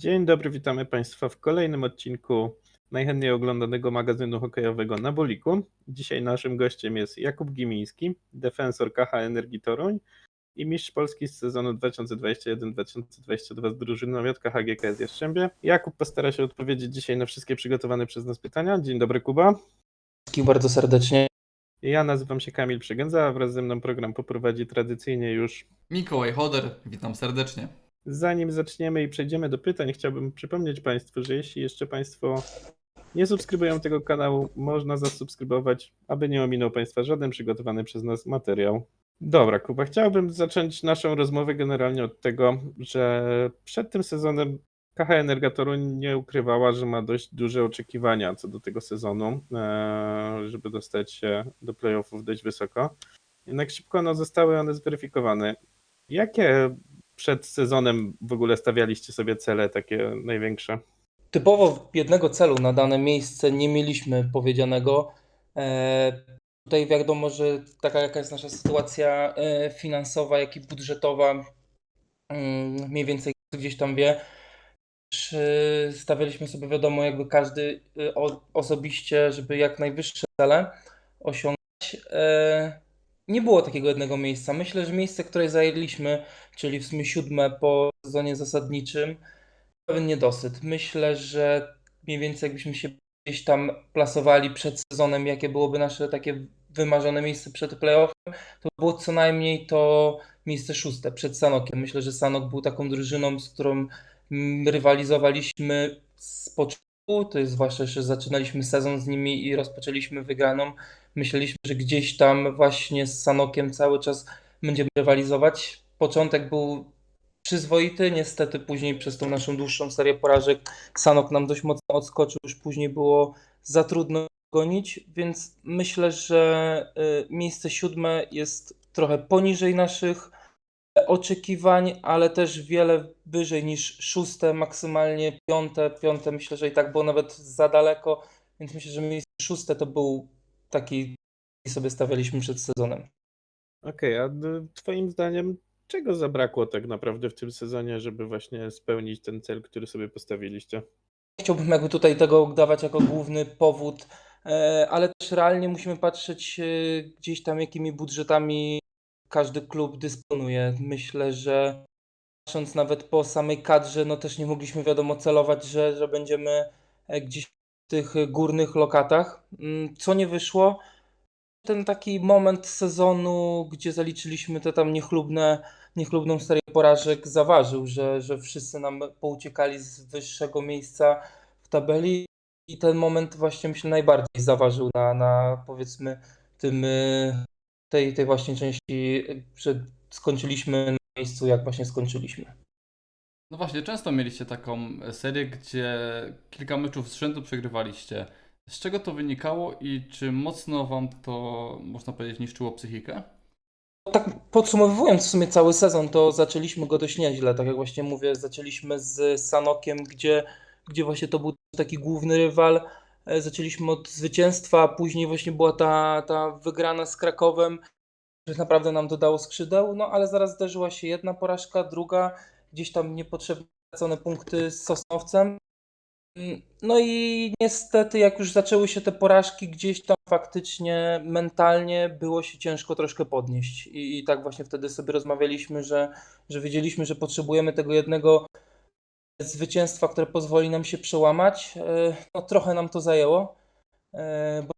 Dzień dobry, witamy Państwa w kolejnym odcinku najchętniej oglądanego magazynu hokejowego na Boliku. Dzisiaj naszym gościem jest Jakub Gimiński, defensor KH Energii Toruń i mistrz Polski z sezonu 2021-2022 z drużyny Miotka HGKS Jastrzębie. Jakub postara się odpowiedzieć dzisiaj na wszystkie przygotowane przez nas pytania. Dzień dobry Kuba. Wszystkich bardzo serdecznie. Ja nazywam się Kamil Przegędza, a wraz ze mną program poprowadzi tradycyjnie już Mikołaj Hoder, witam serdecznie. Zanim zaczniemy i przejdziemy do pytań, chciałbym przypomnieć Państwu, że jeśli jeszcze Państwo nie subskrybują tego kanału, można zasubskrybować, aby nie ominął Państwa żaden przygotowany przez nas materiał. Dobra, Kuba, chciałbym zacząć naszą rozmowę generalnie od tego, że przed tym sezonem KH Energatoru nie ukrywała, że ma dość duże oczekiwania co do tego sezonu, e, żeby dostać się do playoffów dość wysoko. Jednak szybko no, zostały one zweryfikowane. Jakie przed sezonem w ogóle stawialiście sobie cele takie największe? Typowo jednego celu na dane miejsce nie mieliśmy powiedzianego. E, tutaj wiadomo, że taka jaka jest nasza sytuacja e, finansowa, jak i budżetowa, mm, mniej więcej gdzieś tam wie. Też, e, Stawialiśmy sobie wiadomo, jakby każdy osobiście, żeby jak najwyższe cele osiągać. Nie było takiego jednego miejsca. Myślę, że miejsce, które zajęliśmy, czyli w sumie siódme po sezonie zasadniczym, pewien niedosyt. Myślę, że mniej więcej jakbyśmy się gdzieś tam plasowali przed sezonem, jakie byłoby nasze takie wymarzone miejsce przed playoffem, to było co najmniej to miejsce szóste przed Sanokiem. Myślę, że Sanok był taką drużyną, z którą rywalizowaliśmy z początku, to jest zwłaszcza, że zaczynaliśmy sezon z nimi i rozpoczęliśmy wygraną. Myśleliśmy, że gdzieś tam właśnie z Sanokiem cały czas będziemy rywalizować. Początek był przyzwoity. Niestety później przez tą naszą dłuższą serię porażek Sanok nam dość mocno odskoczył, już później było za trudno gonić, więc myślę, że y, miejsce siódme jest trochę poniżej naszych oczekiwań, ale też wiele wyżej niż szóste, maksymalnie piąte. Piąte myślę, że i tak było nawet za daleko, więc myślę, że miejsce szóste to był taki, jaki sobie stawialiśmy przed sezonem. Okej, a d- Twoim zdaniem czego zabrakło tak naprawdę w tym sezonie, żeby właśnie spełnić ten cel, który sobie postawiliście? chciałbym jakby tutaj tego dawać jako główny powód, e, ale też realnie musimy patrzeć e, gdzieś tam, jakimi budżetami każdy klub dysponuje. Myślę, że patrząc nawet po samej kadrze, no też nie mogliśmy wiadomo celować, że, że będziemy e, gdzieś w tych górnych lokatach. Mm, Co nie wyszło, ten taki moment sezonu, gdzie zaliczyliśmy te tam niechlubne, niechlubną serię porażek, zaważył, że, że wszyscy nam pouciekali z wyższego miejsca w tabeli i ten moment właśnie myślę najbardziej zaważył na, na powiedzmy tym, y, tej, tej właśnie części, że skończyliśmy na miejscu, jak właśnie skończyliśmy. No właśnie, często mieliście taką serię, gdzie kilka meczów z rzędu przegrywaliście. Z czego to wynikało i czy mocno wam to, można powiedzieć, niszczyło psychikę? Tak podsumowując w sumie cały sezon, to zaczęliśmy go dość nieźle. Tak jak właśnie mówię, zaczęliśmy z Sanokiem, gdzie, gdzie właśnie to był taki główny rywal. E, Zaczęliśmy od zwycięstwa, później właśnie była ta, ta wygrana z Krakowem, że naprawdę nam dodało skrzydeł, no ale zaraz zdarzyła się jedna porażka, druga, gdzieś tam niepotrzebne stracone punkty z Sosnowcem. No i niestety, jak już zaczęły się te porażki, gdzieś tam faktycznie mentalnie było się ciężko troszkę podnieść. I, i tak właśnie wtedy sobie rozmawialiśmy, że, że wiedzieliśmy, że potrzebujemy tego jednego zwycięstwa, które pozwoli nam się przełamać. E, No trochę nam to zajęło, e, bo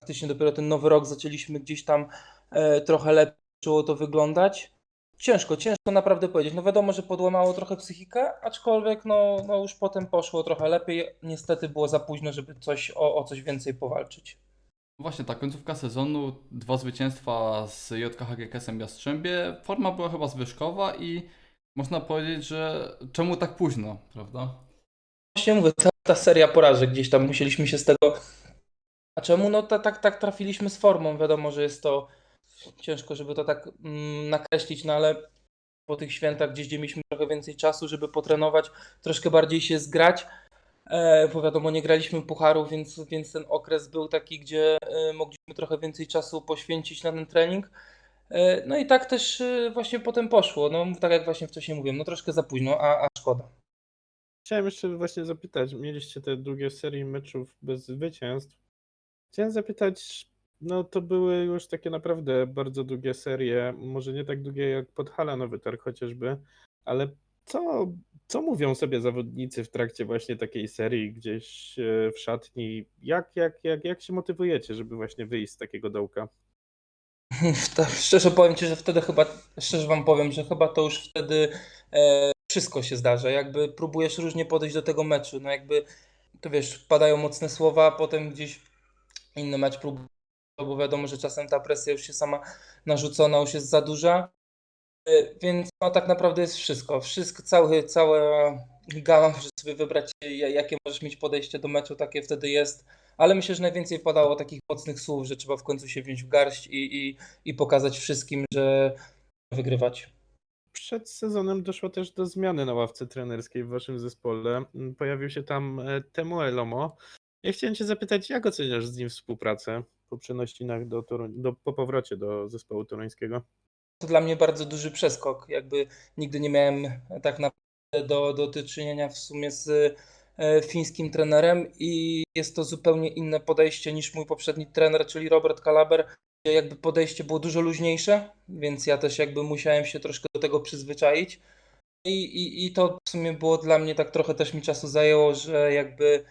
faktycznie dopiero ten nowy rok zaczęliśmy gdzieś tam e, trochę lepiej to wyglądać. Ciężko, ciężko naprawdę powiedzieć. No wiadomo, że podłamało trochę psychikę, aczkolwiek no, no już potem poszło trochę lepiej. Niestety było za późno, żeby coś o, o coś więcej powalczyć. Właśnie, ta końcówka sezonu, dwa zwycięstwa z JKH GKS-em Jastrzębie, forma była chyba zwyżkowa i można powiedzieć, że czemu tak późno, prawda? Właśnie mówię, ta, ta seria porażek gdzieś tam musieliśmy się z tego. A czemu? No ta, tak, tak trafiliśmy z formą. Wiadomo, że jest to ciężko, żeby to tak mm, nakreślić, no ale po tych świętach gdzieś gdzie mieliśmy trochę więcej czasu, żeby potrenować, troszkę bardziej się zgrać. E, bo wiadomo, nie graliśmy pucharów, więc, więc ten okres był taki, gdzie e, mogliśmy trochę więcej czasu poświęcić na ten trening. E, no i tak też e, właśnie potem poszło. No tak jak właśnie wcześniej mówiłem, no troszkę za późno, a, a szkoda. chciałem jeszcze właśnie zapytać, mieliście te długie serie meczów bez zwycięstw. Chciałem zapytać, no to były już takie naprawdę bardzo długie serie, może nie tak długie jak Podhala Nowy Targ chociażby, ale co, co mówią sobie zawodnicy w trakcie właśnie takiej serii gdzieś e, w szatni? Jak, jak, jak, jak się motywujecie, żeby właśnie wyjść z takiego dołka? Szczerze powiem Ci, że wtedy chyba, szczerze Wam powiem, że chyba to już wtedy e, wszystko się zdarza. Jakby próbujesz różnie podejść do tego meczu. No jakby, to wiesz, padają mocne słowa, a potem gdzieś inny mecz próbuje, bo wiadomo, że czasem ta presja już się sama narzucona, już jest za duża. E, Więc no, tak naprawdę jest wszystko. Wszystko, cały, cała gama, możesz sobie wybrać, ja- jakie możesz mieć podejście do meczu, takie wtedy jest. Ale myślę, że najwięcej padało takich mocnych słów, że trzeba w końcu się wziąć w garść i, i, i pokazać wszystkim, że wygrywać. Przed sezonem doszło też do zmiany na ławce trenerskiej w waszym zespole. Pojawił się tam e, Temu Elomo. Ja chciałem cię zapytać, jak oceniasz z nim współpracę po przenośninach do, do po powrocie do zespołu toruńskiego? To dla mnie bardzo duży przeskok. Jakby nigdy nie miałem tak naprawdę do, do, do czynienia w sumie z e, fińskim trenerem i jest to zupełnie inne podejście niż mój poprzedni trener, czyli Robert Kalaber. Jakby podejście było dużo luźniejsze, więc ja też jakby musiałem się troszkę do tego przyzwyczaić. I, i, I to w sumie było dla mnie tak trochę też mi czasu zajęło, że jakby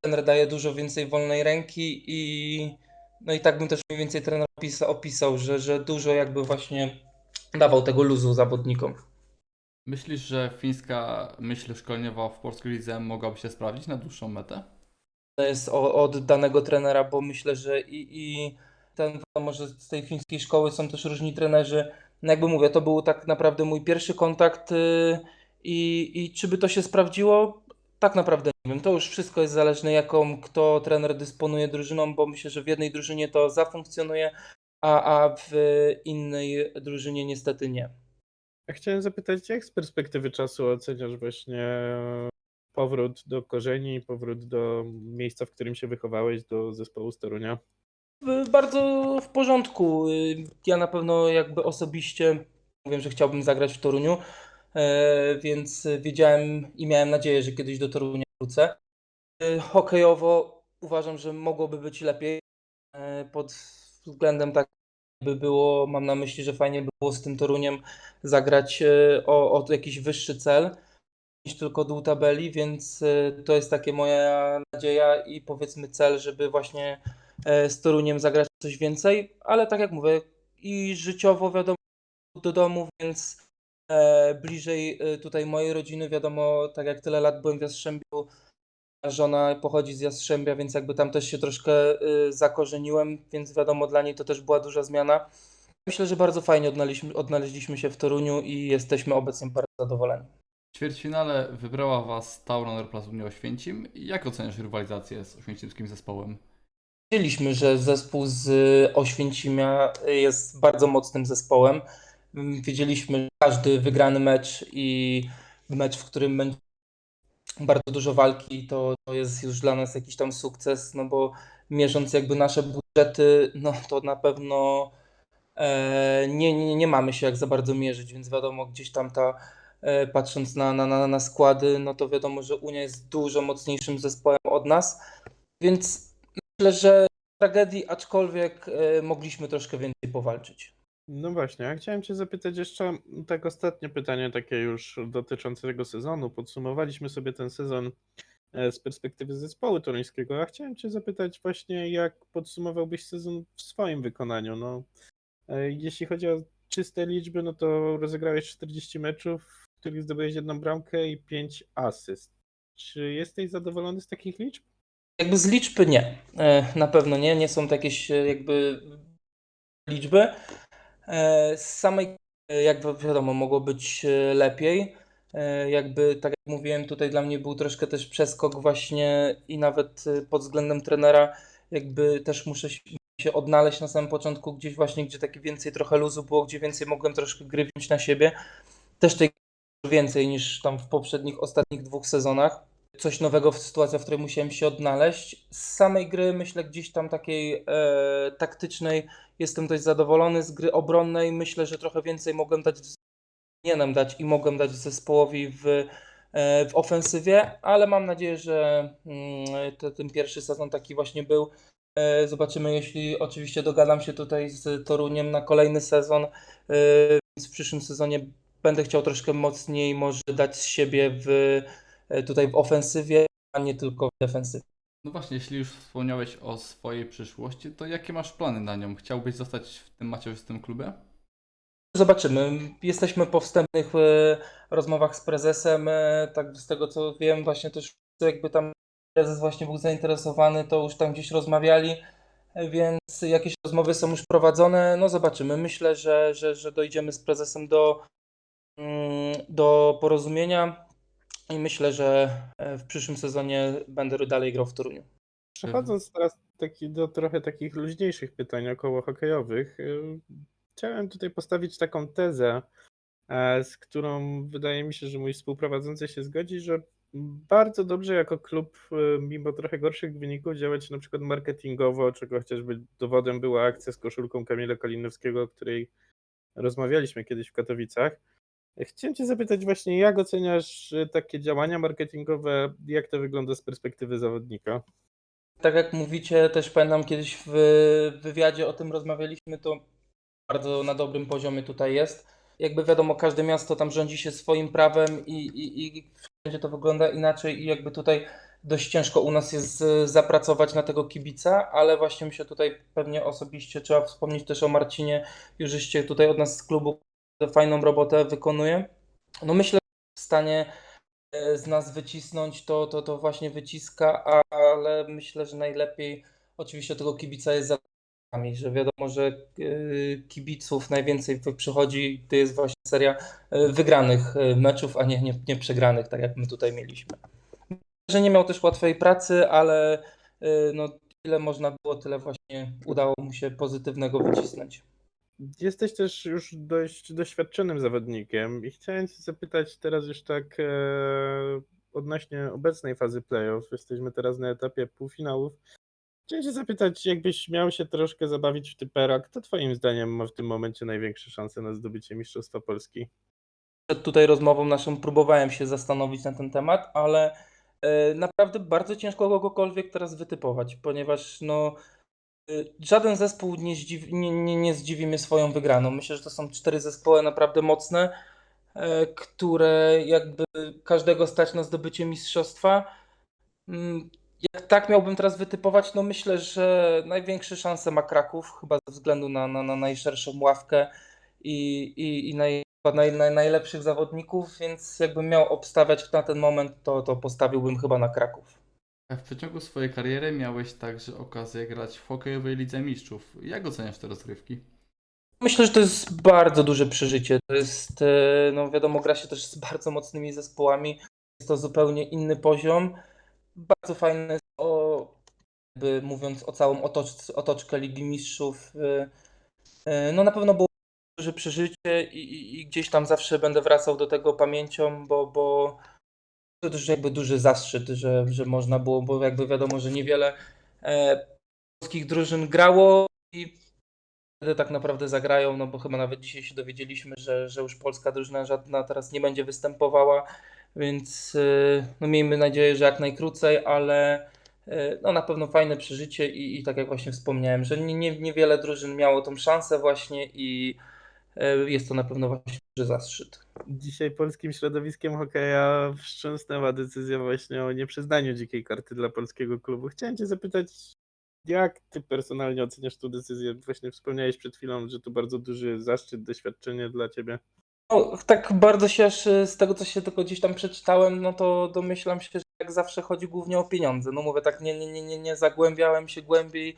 trener daje dużo więcej wolnej ręki i no i tak bym też mniej więcej trener opisa, opisał, że, że dużo jakby właśnie dawał tego luzu zawodnikom. Myślisz, że fińska myśl szkoleniowa w polskiej lidze mogłaby się sprawdzić na dłuższą metę? To jest od danego trenera, bo myślę, że i, i ten, wiadomo, że z tej fińskiej szkoły są też różni trenerzy. No jakby mówię, to był tak naprawdę mój pierwszy kontakt y, i, i czy by to się sprawdziło? Tak naprawdę nie wiem. To już wszystko jest zależne, jaką kto trener dysponuje drużyną, bo myślę, że w jednej drużynie to zafunkcjonuje, a, a w innej drużynie niestety nie. Ja chciałem zapytać, jak z perspektywy czasu oceniasz właśnie powrót do korzeni, powrót do miejsca, w którym się wychowałeś, do zespołu z Torunia? W- Bardzo w porządku. Ja na pewno jakby osobiście mówię, że chciałbym zagrać w Toruniu, e, więc wiedziałem i miałem nadzieję, że kiedyś do Torunia wrócę. Y, Hokejowo uważam, że mogłoby być lepiej e, pod względem tak by było, mam na myśli, że fajnie by było z tym Toruniem zagrać e, o, o jakiś wyższy cel niż tylko dół tabeli, więc e, to jest takie moja nadzieja i powiedzmy cel, żeby właśnie e, z Toruniem zagrać coś więcej, ale tak jak mówię, i życiowo wiadomo do domu, więc bliżej tutaj mojej rodziny, wiadomo, tak jak tyle lat byłem w Jastrzębiu, żona pochodzi z Jastrzębia, więc jakby tam też się troszkę e, zakorzeniłem, więc wiadomo, dla niej to też była duża zmiana. Myślę, że bardzo fajnie odnaleźliśmy, odnaleźliśmy się w Toruniu i jesteśmy obecnie bardzo zadowoleni. W ćwierćfinale wybrała Was Tauron Plus Unia Oświęcim. Jak oceniasz rywalizację z oświęcimskim zespołem? Wiedzieliśmy, że zespół z Oświęcimia jest bardzo mocnym zespołem. Wiedzieliśmy, że każdy wygrany mecz i mecz, w którym będzie bardzo dużo walki, to, to jest już dla nas jakiś tam sukces, no bo mierząc jakby nasze budżety, no to na pewno e, nie, nie, nie mamy się jak za bardzo mierzyć, więc wiadomo, gdzieś tam ta, e, patrząc na, na, na, na składy, no to wiadomo, że Unia jest dużo mocniejszym zespołem od nas, więc myślę, że tragedii, aczkolwiek e, mogliśmy troszkę więcej powalczyć. No właśnie, ja chciałem cię zapytać jeszcze tak ostatnie pytanie, takie już dotyczące tego sezonu. Podsumowaliśmy sobie ten sezon e, z perspektywy zespołu toruńskiego, a chciałem cię zapytać właśnie, jak podsumowałbyś sezon w swoim wykonaniu? No, e, jeśli chodzi o czyste liczby, no to rozegrałeś 40 meczów, w których zdobyłeś jedną bramkę i 5 asyst. Czy jesteś zadowolony z takich liczb? Jakby z liczby nie, E, na pewno nie, nie są to jakieś jakby liczby. E, Z samej, e, jak wi- wiadomo, mogło być e, lepiej. Jakby, tak jak mówiłem, tutaj dla mnie był troszkę też przeskok właśnie i nawet pod względem trenera, jakby też muszę się odnaleźć na samym początku gdzieś właśnie, gdzie takie więcej trochę luzu było, gdzie więcej mogłem troszkę gry na siebie. Też tej więcej niż tam w poprzednich, ostatnich dwóch sezonach. Coś nowego w sytuacji, w której musiałem się odnaleźć. Z samej gry, myślę, gdzieś tam takiej e, taktycznej jestem dość zadowolony. Z gry obronnej myślę, że trochę więcej mogłem dać, powinienem dać i mogłem dać zespołowi w e, w ofensywie, ale mam nadzieję, że mm, to, ten pierwszy sezon taki właśnie był. E, Zobaczymy, jeśli oczywiście dogadam się tutaj z Toruniem na kolejny sezon, e, więc w przyszłym sezonie będę chciał troszkę mocniej może dać z siebie w, tutaj w ofensywie, a nie tylko w defensywie. No właśnie, jeśli już wspomniałeś o swojej przyszłości, to jakie masz plany na nią? Chciałbyś zostać w tym macierzystym klubie? Zobaczymy. Jesteśmy po wstępnych e, rozmowach z prezesem. e, Tak z tego co wiem, właśnie też jakby tam prezes właśnie był zainteresowany, to już tam gdzieś rozmawiali, e, więc jakieś rozmowy są już prowadzone. No zobaczymy. Myślę, że, że, że dojdziemy z prezesem do, mm, do porozumienia i myślę, że e, w przyszłym sezonie będę dalej grał w Toruniu. Przechodząc teraz taki, do trochę takich luźniejszych pytań około hokejowych, y, chciałem tutaj postawić taką tezę, e, z którą wydaje mi się, że mój współprowadzący się zgodzi, że bardzo dobrze jako klub, mimo trochę gorszych wyników, działać na przykład marketingowo, czego chociażby dowodem była akcja z koszulką Kamila Kalinowskiego, o której rozmawialiśmy kiedyś w Katowicach. Chciałem Cię zapytać właśnie, jak oceniasz y, takie działania marketingowe, jak to wygląda z perspektywy zawodnika? Tak jak mówicie, też pamiętam kiedyś w wywiadzie o tym rozmawialiśmy, to bardzo na dobrym poziomie tutaj jest. Jakby wiadomo, każde miasto tam rządzi się swoim prawem i, i, i wszędzie to wygląda inaczej i jakby tutaj dość ciężko u nas jest y, zapracować na tego kibica, ale właśnie mi się tutaj pewnie osobiście trzeba wspomnieć też o Marcinie, już żeście tutaj od nas z klubu fajną robotę wykonuje. No myślę, że w stanie e, z nas wycisnąć, to, to, to właśnie wyciska, ale myślę, że najlepiej oczywiście tego kibica jest za że wiadomo, że e, kibiców najwięcej przychodzi, to jest właśnie seria e, wygranych meczów, a nie, nie, nie przegranych, tak jak my tutaj mieliśmy. Że nie miał też łatwej pracy, ale no, ile można było, tyle właśnie udało mu się pozytywnego wycisnąć. Jesteś też już dość doświadczonym zawodnikiem i chciałem Cię zapytać teraz już tak e, odnośnie obecnej fazy playoff. Jesteśmy teraz na etapie półfinałów. Chciałem Cię zapytać, jakbyś miał się troszkę zabawić w typera, kto Twoim zdaniem ma w tym momencie największe szanse na zdobycie Mistrzostwa Polski? przed tutaj rozmową naszą próbowałem się zastanowić na ten temat, ale e, naprawdę bardzo ciężko kogokolwiek teraz wytypować, ponieważ no, żaden zespół nie, zdziwi, nie, nie, nie zdziwi mnie swoją wygraną. Myślę, że to są cztery zespoły naprawdę mocne, e, które jakby każdego stać na zdobycie mistrzostwa. Mm, Jak tak miałbym teraz wytypować, no myślę, że największe szanse ma Kraków, chyba ze względu na, na, na najszerszą ławkę i, i, i naj, naj, naj, najlepszych zawodników, więc jakbym miał obstawiać na ten moment, to, to postawiłbym chyba na Kraków. W przeciągu swojej kariery miałeś także okazję grać w hokejowej Lidze Mistrzów. Jak oceniasz te rozgrywki? Myślę, że to jest bardzo duże przeżycie. To jest, e, no wiadomo, gra się też z bardzo mocnymi zespołami. Jest to zupełnie inny poziom. Bardzo fajne o, jakby mówiąc o całą otocz, otoczkę Ligi Mistrzów. e, e, No na pewno było duże przeżycie i, i, i gdzieś tam zawsze będę wracał do tego pamięcią, bo, bo to też jakby duży zaszczyt, że, że można było, bo jakby wiadomo, że niewiele e, polskich drużyn grało i wtedy tak naprawdę zagrają, no bo chyba nawet dzisiaj się dowiedzieliśmy, że, że już polska drużyna żadna teraz nie będzie występowała, więc y, no miejmy nadzieję, że jak najkrócej, ale y, no na pewno fajne przeżycie i, i tak jak właśnie wspomniałem, że nie, nie, niewiele drużyn miało tą szansę właśnie i jest to na pewno właśnie duży zaszczyt. Dzisiaj polskim środowiskiem hokeja wstrząsnęła decyzja właśnie o nieprzyznaniu dzikiej karty dla polskiego klubu. Chciałem Cię zapytać, jak Ty personalnie oceniasz tę decyzję? Właśnie wspomniałeś przed chwilą, że to bardzo duży zaszczyt, doświadczenie dla Ciebie. No, tak bardzo się aż y, z tego, co się tylko gdzieś tam przeczytałem, no to domyślam się, że jak zawsze chodzi głównie o pieniądze. No mówię, tak nie, nie, nie, nie, nie zagłębiałem się głębiej,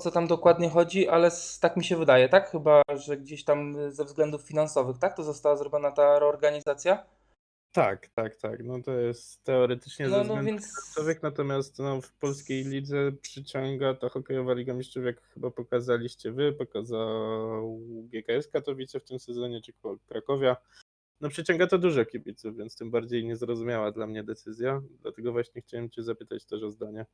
co tam dokładnie chodzi, ale tak mi się wydaje, tak? Chyba, że gdzieś tam y, ze względów finansowych, tak? To została zrobiona ta reorganizacja? Tak, tak, tak. No to jest teoretycznie ze No, no względów więc finansowych, natomiast no, w polskiej lidze przyciąga ta hokejowa Liga Mistrzów, jak chyba pokazaliście wy, pokazał GKS Katowice w tym sezonie, czy Krak- Krakowia. No przyciąga to dużo kibiców, więc tym bardziej niezrozumiała dla mnie decyzja. Dlatego właśnie chciałem cię zapytać też o zdanie.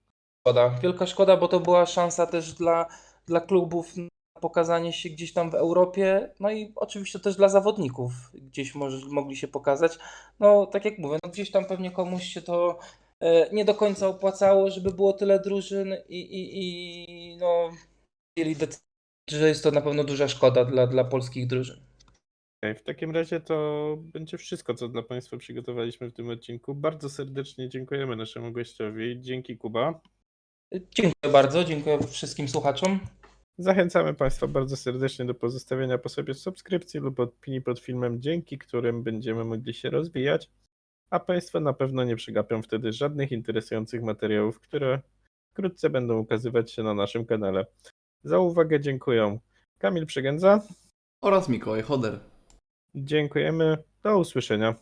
Szkoda, wielka szkoda, bo to była szansa też dla, dla klubów na pokazanie się gdzieś tam w Europie, no i oczywiście też dla zawodników gdzieś może, mogli się pokazać. No tak jak mówię, no gdzieś tam pewnie komuś się to e, nie do końca opłacało, żeby było tyle drużyn i, i, i no mieli decyzję, że jest to na pewno duża szkoda dla, dla polskich drużyn. W takim razie to będzie wszystko, co dla Państwa przygotowaliśmy w tym odcinku. Bardzo serdecznie dziękujemy naszemu gościowi. Dzięki Kuba. Dziękuję bardzo, dziękuję wszystkim słuchaczom. Zachęcamy Państwa bardzo serdecznie do pozostawienia po sobie subskrypcji lub opinii pod filmem, dzięki którym będziemy mogli się rozwijać, a Państwo na pewno nie przegapią wtedy żadnych interesujących materiałów, które wkrótce będą ukazywać się na naszym kanale. Za uwagę dziękuję Kamil Przegędza. Oraz Mikołaj Choder. Dziękujemy. Do usłyszenia.